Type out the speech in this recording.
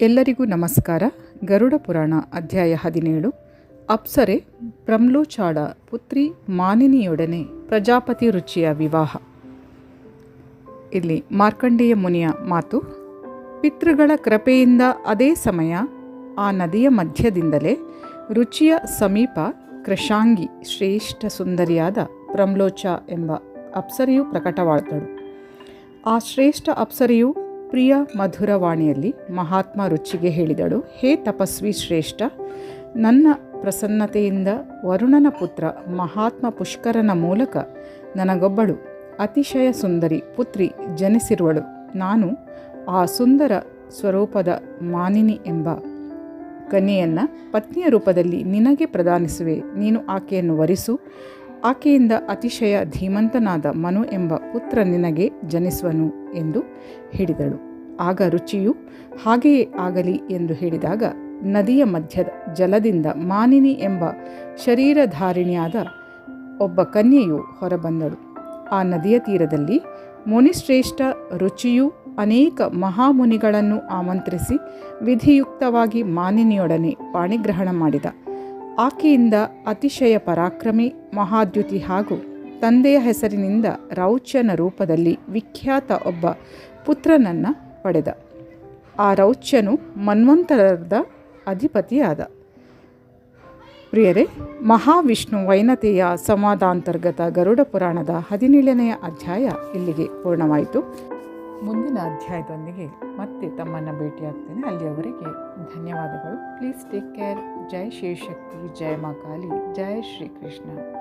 ಎಲ್ಲರಿಗೂ ನಮಸ್ಕಾರ. ಗರುಡ ಪುರಾಣ ಅಧ್ಯಾಯ ಹದಿನೇಳು. ಅಪ್ಸರೆ ಪ್ರಮ್ಲೋಚಾಡ ಪುತ್ರಿ ಮಾನಿನಿಯೊಡನೆ ಪ್ರಜಾಪತಿ ರುಚಿಯ ವಿವಾಹ. ಇಲ್ಲಿ ಮಾರ್ಕಂಡೇಯ ಮುನಿಯ ಮಾತು, ಪಿತೃಗಳ ಕೃಪೆಯಿಂದ ಅದೇ ಸಮಯ ಆ ನದಿಯ ಮಧ್ಯದಿಂದಲೇ ರುಚಿಯ ಸಮೀಪ ಕೃಷಾಂಗಿ ಶ್ರೇಷ್ಠ ಸುಂದರಿಯಾದ ಪ್ರಮ್ಲೋಚ ಎಂಬ ಅಪ್ಸರೆಯು ಪ್ರಕಟವಾದಳು ಆ ಶ್ರೇಷ್ಠ ಅಪ್ಸರೆಯು ಪ್ರಿಯ ಮಧುರವಾಣಿಯಲ್ಲಿ ಮಹಾತ್ಮ ರುಚಿಗೆ ಹೇಳಿದಳು, ಹೇ ತಪಸ್ವಿ ಶ್ರೇಷ್ಠ, ನನ್ನ ಪ್ರಸನ್ನತೆಯಿಂದ ವರುಣನ ಪುತ್ರ ಮಹಾತ್ಮ ಪುಷ್ಕರನ ಮೂಲಕ ನನಗೊಬ್ಬಳು. ಅತಿಶಯ ಸುಂದರಿ ಪುತ್ರಿ ಜನಿಸಿರುವಳು. ನಾನು ಆ ಸುಂದರ ಸ್ವರೂಪದ ಮಾನಿನಿ ಎಂಬ ಕನ್ಯೆಯನ್ನು ಪತ್ನಿಯ ರೂಪದಲ್ಲಿ ನಿನಗೆ ಪ್ರದಾನಿಸುವೆ. ನೀನು ಆಕೆಯನ್ನು ವರಿಸು. ಆಕೆಯಿಂದ ಅತಿಶಯ ಧೀಮಂತನಾದ ಮನು ಎಂಬ ಪುತ್ರ ನಿನಗೆ ಜನಿಸುವನು ಎಂದು ಹೇಳಿದಳು. ಆಗ ರುಚಿಯು ಹಾಗೆಯೇ ಆಗಲಿ ಎಂದು ಹೇಳಿದಾಗ ನದಿಯ ಮಧ್ಯದ ಜಲದಿಂದ ಮಾನಿನಿ ಎಂಬ ಶರೀರಧಾರಿಣಿಯಾದ ಒಬ್ಬ ಕನ್ಯೆಯು ಹೊರಬಂದಳು. ಆ ನದಿಯ ತೀರದಲ್ಲಿ ಮುನಿಶ್ರೇಷ್ಠ ರುಚಿಯು ಅನೇಕ ಮಹಾಮುನಿಗಳನ್ನು ಆಮಂತ್ರಿಸಿ ವಿಧಿಯುಕ್ತವಾಗಿ ಮಾನಿನಿಯೊಡನೆ ಪಾಣಿಗ್ರಹಣ ಮಾಡಿದ. ಆಕೆಯಿಂದ ಅತಿಶಯ ಪರಾಕ್ರಮಿ, ಮಹಾದ್ಯುತಿ ಹಾಗೂ ತಂದೆಯ ಹೆಸರಿನಿಂದ ರೌಚ್ಯನ ರೂಪದಲ್ಲಿ ವಿಖ್ಯಾತ ಒಬ್ಬ ಪುತ್ರನನ್ನು ಪಡೆದ. ಆ ರೌಚ್ಯನು ಮನ್ವಂತರದ ಅಧಿಪತಿಯಾದ. ಪ್ರಿಯರೇ, ಮಹಾವಿಷ್ಣು ವೈನತೆಯ ಸಮಾಧಾಂತರ್ಗತ ಗರುಡ ಪುರಾಣದ ಹದಿನೇಳನೆಯ ಅಧ್ಯಾಯ ಇಲ್ಲಿಗೆ ಪೂರ್ಣವಾಯಿತು. ಮುಂದಿನ ಅಧ್ಯಾಯದೊಂದಿಗೆ ಮತ್ತೆ ತಮ್ಮನ್ನು ಭೇಟಿಯಾಗ್ತೇನೆ. ಅಲ್ಲಿಯವರೆಗೆ ಧನ್ಯವಾದಗಳು. ಪ್ಲೀಸ್ ಟೇಕ್ ಕೇರ್ ಜೈ ಶಿವಶಕ್ತಿ ಜಯ ಮಾಕಾಲಿ ಜಯ ಶ್ರೀಕೃಷ್ಣ